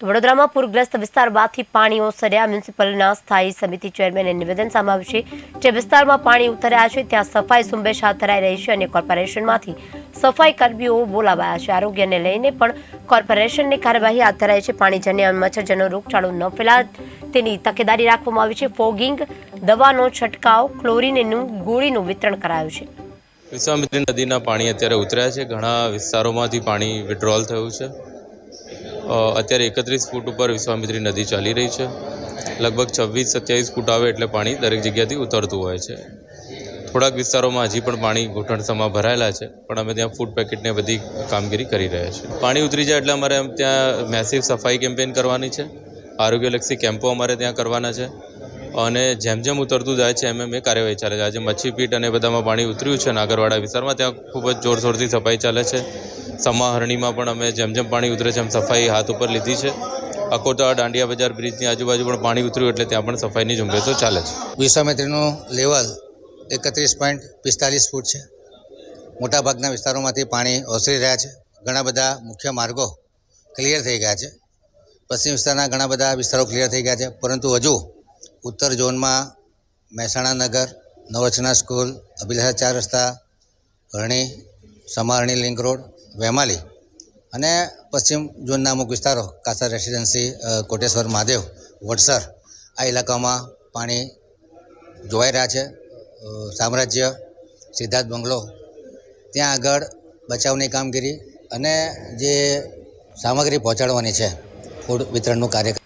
વડોદરામાં પૂરગ્રસ્ત વિસ્તારમાંથી પાણી ઓસર્યા મ્યુનિસિપલના સ્થાયી સમિતિ ચેરમેને નિવેદન સામે છે. જે વિસ્તારમાં પાણી ઉતર્યા છે, ત્યાં સફાઈ ઝુંબેશ હાથ ધરાઈ રહી છે અને કોર્પોરેશનમાંથી સફાઈ કર્મીઓ બોલાવાયા છે. આરોગ્યને લઈને પણ કોર્પોરેશનની કાર્યવાહી હાથ ધરાઈ છે. પાણીજન્ય અને મચ્છરજન્ય રોગચાળો ન ફેલાય તેની તકેદારી રાખવામાં આવી છે. ફોગિંગ દવાનો છંટકાવ, ક્લોરીનનું ગોળીનું વિતરણ કરાયું છે. વિશ્વામિત્રી નદીના પાણી અત્યારે ઉતર્યા છે. ઘણા વિસ્તારોમાંથી પાણી વિડ્રોલ થયું છે. અત્યારે એકત્રીસ ફૂટ ઉપર વિશ્વામિત્રી નદી ચાલી રહી છે. લગભગ છવ્વીસ સત્યાવીસ ફૂટ આવે એટલે પાણી દરેક જગ્યાથી ઉતરતું હોય છે. થોડાક વિસ્તારોમાં હજી પણ પાણી ઘૂંટણસમાં ભરાયેલા છે, પણ અમે ત્યાં ફૂડ પેકેટને બધી કામગીરી કરી રહ્યા છીએ. પાણી ઉતરી જાય એટલે અમારે ત્યાં મેસિવ સફાઈ કેમ્પેન કરવાની છે. આરોગ્યલક્ષી કેમ્પો અમારે ત્યાં કરવાના છે. અને જેમ જેમ ઉતરતું જાય છે, એમ એમ એ કાર્યવાહી ચાલે છે. આજે મચ્છીપીટ અને બધામાં પાણી ઉતર્યું છે. નાગરવાડા વિસ્તારમાં ત્યાં ખૂબ જ જોરશોરથી સફાઈ ચાલે છે. સમાહરણીમાં પણ અમે જેમ જેમ પાણી ઉતરે છે એમ સફાઈ હાથ ઉપર લીધી છે. અકોટા, દાંડિયા બજાર, બ્રિજની આજુબાજુ પણ પાણી ઉતર્યું એટલે ત્યાં પણ સફાઈની ઝુંબેશો ચાલે છે. વિશ્વામિત્રીનું લેવલ એકત્રીસ પોઈન્ટ પિસ્તાલીસ ફૂટ છે. મોટાભાગના વિસ્તારોમાંથી પાણી ઓસરી રહ્યા છે. ઘણા બધા મુખ્ય માર્ગો ક્લિયર થઈ ગયા છે. પશ્ચિમ વિસ્તારના ઘણા બધા વિસ્તારો ક્લિયર થઈ ગયા છે. પરંતુ હજુ ઉત્તર ઝોનમાં મહેસાણા નગર, નવરચના સ્કૂલ, અભિલાષા ચાર રસ્તા હરણી સમારણી લિંક રોડ વેમાલી અને પશ્ચિમ ઝોનના અમુક વિસ્તારો, કાસર રેસિડેન્સી કોટેશ્વર મહાદેવ, વડસર, આ ઇલાકામાં પાણી જોવાઈ રહ્યા છે. સામ્રાજ્ય, સિદ્ધાર્થ બંગલો, ત્યાં આગળ બચાવની કામગીરી અને જે સામગ્રી પહોંચાડવાની છે, ફૂડ વિતરણનું કાર્ય